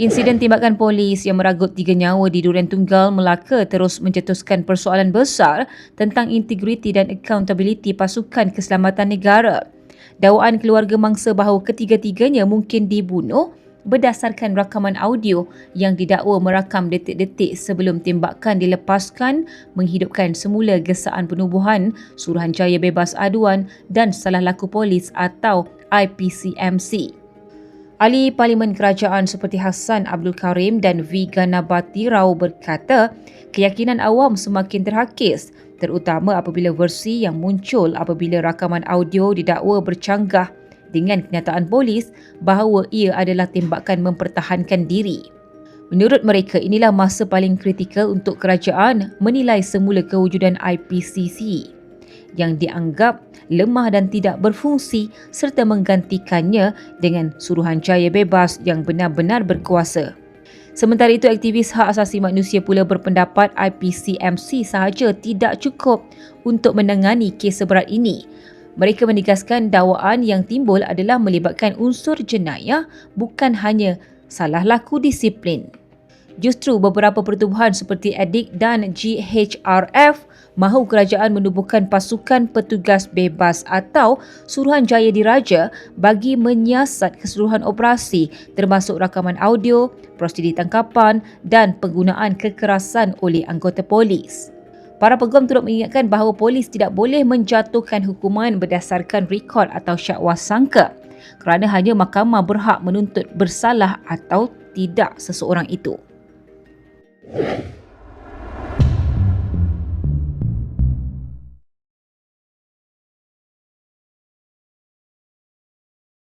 Insiden tembakan polis yang meragut tiga nyawa di Durian Tunggal, Melaka terus mencetuskan persoalan besar tentang integriti dan accountability pasukan keselamatan negara. Dakwaan keluarga mangsa bahawa ketiga-tiganya mungkin dibunuh berdasarkan rakaman audio yang didakwa merakam detik-detik sebelum tembakan dilepaskan menghidupkan semula gesaan penubuhan Suruhanjaya Bebas Aduan dan Salah Laku Polis atau IPCMC. Ahli Parlimen Kerajaan seperti Hassan Abdul Karim dan V. Ganabati Rao berkata keyakinan awam semakin terhakis terutama apabila versi yang muncul apabila rakaman audio didakwa bercanggah dengan kenyataan polis bahawa ia adalah tembakan mempertahankan diri. Menurut mereka, inilah masa paling kritikal untuk kerajaan menilai semula kewujudan IPCC yang dianggap lemah dan tidak berfungsi serta menggantikannya dengan Suruhanjaya Bebas yang benar-benar berkuasa. Sementara itu, aktivis hak asasi manusia pula berpendapat IPCMC sahaja tidak cukup untuk menangani kes seberat ini. Mereka menegaskan dakwaan yang timbul adalah melibatkan unsur jenayah bukan hanya salah laku disiplin. Justru beberapa pertubuhan seperti ADIK dan GHRF mahu kerajaan menubuhkan pasukan petugas bebas atau Suruhanjaya Diraja bagi menyiasat keseluruhan operasi termasuk rakaman audio, prosedur tangkapan dan penggunaan kekerasan oleh anggota polis. Para peguam turut mengingatkan bahawa polis tidak boleh menjatuhkan hukuman berdasarkan rekod atau syakwa sangka kerana hanya mahkamah berhak menuntut bersalah atau tidak seseorang itu. you.